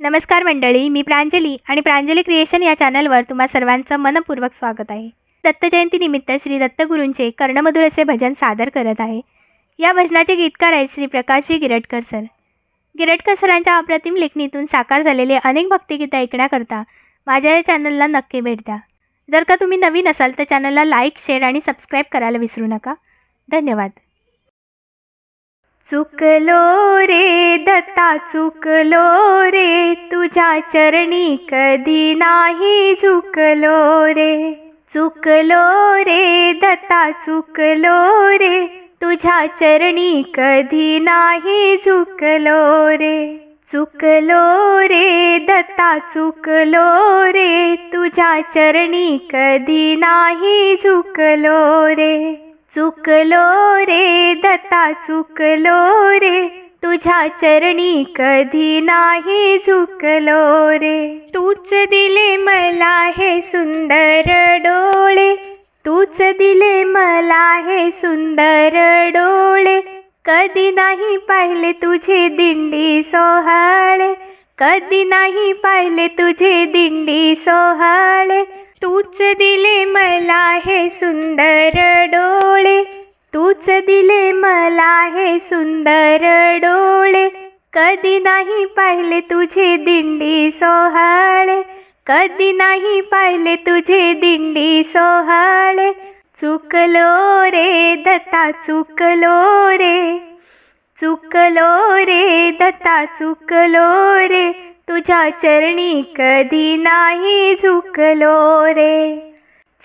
नमस्कार मंडळी मी प्रांजली आणि प्रांजली क्रिएशन या चॅनलवर तुम्हा सर्वांचं मनपूर्वक स्वागत आहे. दत्त जयंतीनिमित्त श्री दत्तगुरूंचे कर्णमधुर असे भजन सादर करत आहे. या भजनाचे गीतकार आहेत श्री प्रकाशजी गिरटकर सर. गिरटकर सरांच्या अप्रतिम लेखणीतून साकार झालेले अनेक भक्तिगीतं ऐकण्याकरता माझ्या या चॅनलला नक्की भेट द्या. जर का तुम्ही नवीन असाल तर चॅनलला लाईक शेअर आणि सबस्क्राईब करायला विसरू नका. धन्यवाद. चुकलो रे दत्ता चुकलो रे तुझ्या चरणी कधी नाही झुकलो रे. चुकलो रे दत्ता चुकलो रे तुझ्या चरणी कधी नाही झुकलो रे. चुकलो रे दत्ता चुकलो रे तुझ्या चरणी कधी नाही झुकलो रे. चुकलो रे दत्ता चुकलो रे. तुझ्या चरणी कधी नाही झुकलो रे. तूच दिले मला हे सुंदर डोळे. तूच दिले मला हे सुंदर डोळे. कधी नाही पाहिले तुझे दिंडी सोहळे. कधी नाही पाहिले तुझे दिंडी सोहळे. तूच दिले मला हे सुंदर डोळे. तूच दिले मला हे सुंदर डोळे. कधी नाही पाहिले तुझे दिंडी सोहळे. कधी नाही पाहिले तुझे दिंडी सोहळे. चुकलो रे दत्ता चुकलो रे. चुकलो रे दत्ता चुकलो रे. तुझ्या चरणी कधी नाही झुकलो रे.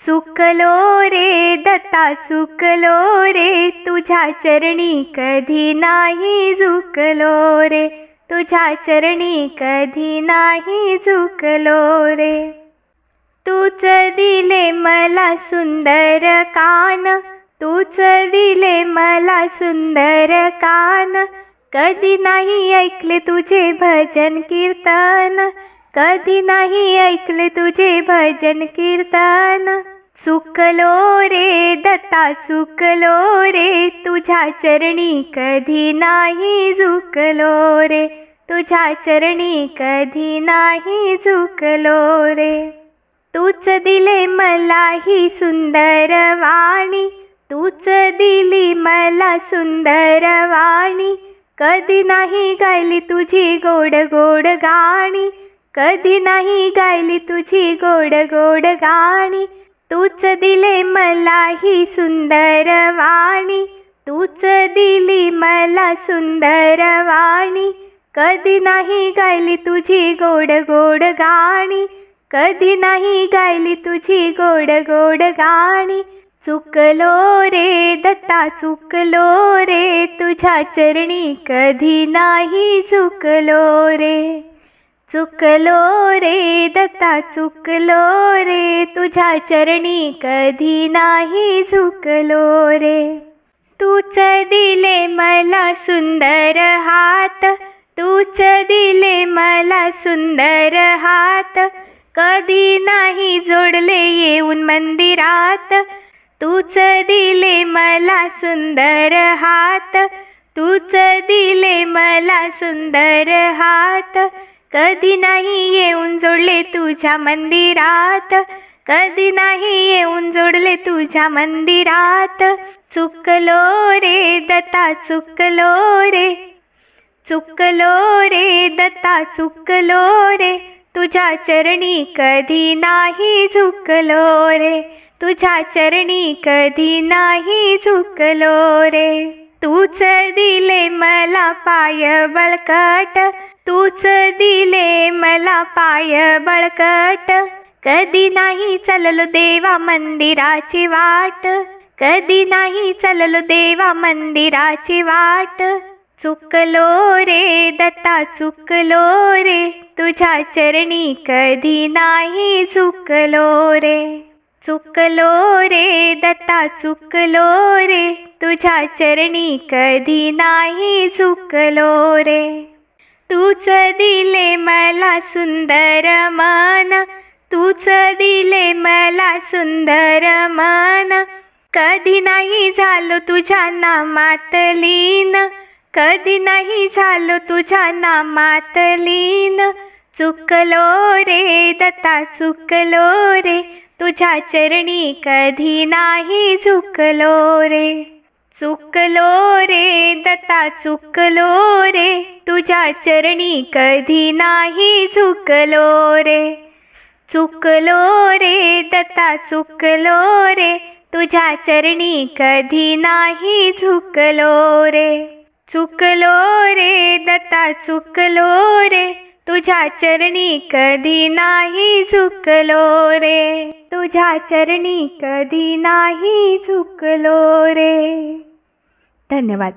चुकलो रे दत्ता चुकलो रे. तुझ्या चरणी कधी नाही झुकलो रे. तुझ्या चरणी कधी नाही झुकलो रे. तूच दिले मला सुंदर कान. तूच दिले मला सुंदर कान. कधी नाही ऐकले तुझे भजन कीर्तन. कधी नाही ऐकले तुझे भजन कीर्तन. चुकलो रे दत्ता चुकलो रे. तुझ्या चरणी कधी नाही झुकलो रे. तुझ्या चरणी कधी नाही झुकलो रे. तूच दिले मला ही सुंदर वाणी. तूच दिली मला सुंदर वाणी. कधी नाही गायली तुझी गोड गोड गाणी. कधी नाही गायली तुझी गोड गोड गाणी. तूच दिले मला ही सुंदर वाणी. तूच दिली मला सुंदर वाणी. कधी नाही गायली तुझी गोड गोड गाणी. कधी नाही गायली तुझी गोड गोड गाणी. चुकलो रे दत्ता चुकलो रे तुझ्या चरणी कधी नाही चुकलो रे. चुकलो रे दत्ता चुकलो रे तुझ्या चरणी कधी नाही झुकलो रे. तूच दिले मला सुंदर हात तूच दिले मला सुंदर हात. कधी नाही जोडले येऊन मंदिरात तूच दिले मला सुंदर हात तूच दिले मला सुंदर हात. कधी नाही येऊन जोडले तुझ्या मंदिरात कधी नाही येऊन जोडले तुझ्या मंदिरात. चुकलो रे दत्ता चुकलो रे चुकलो रे दत्ता चुकलो रे. तुझ्या चरणी कधी नाही झुकलो रे. तुझ्या चरणी कधी नाही झुकलो रे. तूच दिले मला पाय बळकट. तूच दिले मला पाय बळकट. कधी नाही चाललो देवा मंदिराची वाट. कधी नाही चाललो देवा मंदिराची वाट. चुकलो रे दत्ता चुकलो रे. तुझ्या चरणी कधी नाही चुकलो रे. चुकलो रे दत्ता चुकलो रे. तुझ्या चरणी कधी नाही चुकलो रे. तूच दिले मला सुंदर मन. तूच दिले मला सुंदर मन. कधी नाही झालो तुझ्या नामात लीन. कधी नाही झालो तुझ्या नामात लीन. चुकलो रे दत्ता चुकलो रे. तुझ्या चरणी कधी नाही झुकलो रे. चुकलो रे दत्ता चुकलो रे. तुझ्या चरणी कधी नाही झुकलो रे. चुकलो रे दत्ता चुकलो रे. तुझ्या चरणी कधी नाही झुकलो रे. चुकलो रे दत्ता चुकलो रे. तुझ्या चरणी कधी नाही झुकलो रे. तुझ्या चरणी कधी नाही झुकलो रे. धन्यवाद.